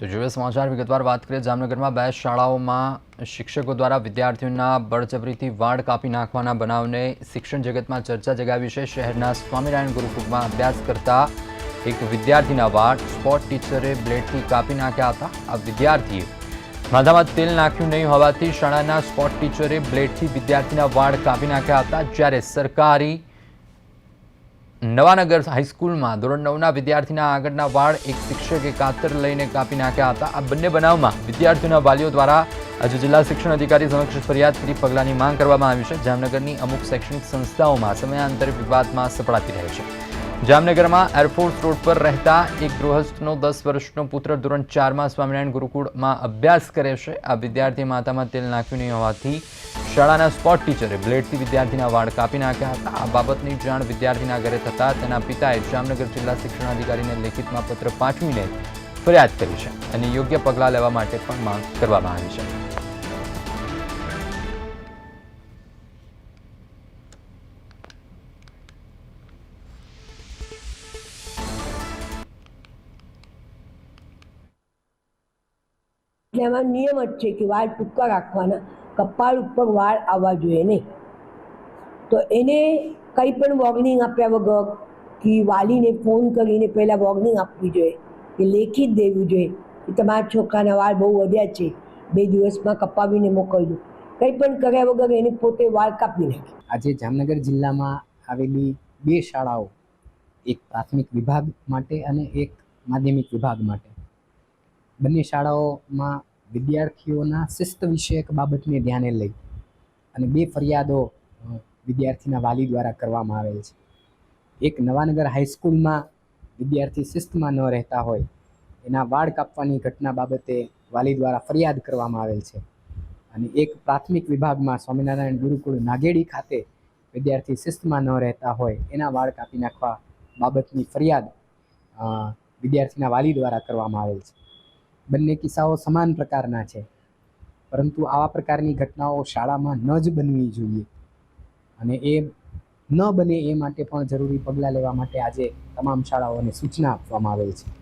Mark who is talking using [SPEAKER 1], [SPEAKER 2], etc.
[SPEAKER 1] તો જોઈએ સમાચાર. વિગતવાર વાત કરીએ, જામનગરમાં બે શાળાઓમાં શિક્ષકો દ્વારા વિદ્યાર્થીઓના બળજબરીથી વાળ કાપી નાખવાના બનાવને શિક્ષણ જગતમાં ચર્ચા જગાવી છે. શહેરના સ્વામિનારાયણ ગુરુકુળમાં અભ્યાસ કરતા એક વિદ્યાર્થીના વાળ સ્પોટ ટીચરે બ્લેડથી કાપી નાખ્યા હતા. આ વિદ્યાર્થીએ માથામાં તેલ નાખ્યું નહીં હોવાથી શાળાના સ્પોટ ટીચરે બ્લેડથી વિદ્યાર્થીના વાળ કાપી નાખ્યા હતા. જ્યારે સરકારી નવાનગર હાઈસ્કૂલમાં ધોરણ નવના વિદ્યાર્થીના આગળના વાળ એક શિક્ષકે કાતર લઈને કાપી નાખ્યા હતા. આ બંને બનાવમાં વિદ્યાર્થીઓના વાલીઓ દ્વારા આજે જિલ્લા શિક્ષણ અધિકારી સમક્ષ ફરિયાદ કરી પગલાંની માંગ કરવામાં આવી છે. જામનગરની અમુક શૈક્ષણિક સંસ્થાઓમાં સમયાંતરે વિવાદમાં સપડાતી રહે છે. જામનગરમાં એરફોર્સ રોડ પર રહેતા એક ગૃહસ્થનો દસ વર્ષનો પુત્ર ધોરણ ચારમાં સ્વામિનારાયણ ગુરુકુળમાં અભ્યાસ કરે છે. આ વિદ્યાર્થી માતામાં તેલ નાખ્યું નહીં હોવાથી શાળાના સ્પોટ ટીચરે બ્લેડથી વિદ્યાર્થીના વાળ કાપી નાખ્યા હતા. આ બાબતની જાણ વિદ્યાર્થીના ઘરે થતાં તેના પિતાએ જામનગર જિલ્લા શિક્ષણાધિકારીને લેખિતમાં પત્ર પાઠવીને ફરિયાદ કરી છે અને યોગ્ય પગલાં લેવા માટે પણ માંગ કરવામાં આવી છે.
[SPEAKER 2] એટલે એમાં નિયમ જ છે કે વાળ ટૂંકા રાખવાના, કપાળ ઉપર વાળ આવવા જોઈએ નહીં. તો એને કંઈ પણ વોર્નિંગ આપ્યા વગર કે વાલીને ફોન કરીને પહેલાં વોર્નિંગ આપવી જોઈએ, કે લેખી જ દેવું જોઈએ, કે તમારા છોકરાના વાળ બહુ વધ્યા છે, બે દિવસમાં કપાવીને મોકલજો. કંઈ પણ કર્યા વગર એને પોતે વાળ કાપી નાખે.
[SPEAKER 3] આજે જામનગર જિલ્લામાં આવેલી બે શાળાઓ, એક પ્રાથમિક વિભાગ માટે અને એક માધ્યમિક વિભાગ માટે. બંને શાળાઓમાં વિદ્યાર્થીઓના શિસ્ત વિષયક બાબતને ધ્યાને લઈ અને બે ફરિયાદો વિદ્યાર્થીના વાલી દ્વારા કરવામાં આવેલ છે. એક નવાનગર હાઈસ્કૂલમાં વિદ્યાર્થી શિસ્તમાં ન રહેતા હોય, એના વાળ કાપવાની ઘટના બાબતે વાલી દ્વારા ફરિયાદ કરવામાં આવેલ છે. અને એક પ્રાથમિક વિભાગમાં સ્વામિનારાયણ ગુરુકુળ નાગેડી ખાતે વિદ્યાર્થી શિસ્તમાં ન રહેતા હોય, એના વાળ કાપી નાખવા બાબતની ફરિયાદ વિદ્યાર્થીના વાલી દ્વારા કરવામાં આવેલ છે. બંને કિસ્સાઓ સમાન પ્રકારના છે. પરંતુ આવા પ્રકારની ઘટનાઓ શાળામાં ન જ બનવી જોઈએ. અને એ ન બને એ માટે પણ જરૂરી પગલાં લેવા માટે આજે તમામ શાળાઓને સૂચના આપવામાં આવેલ છે.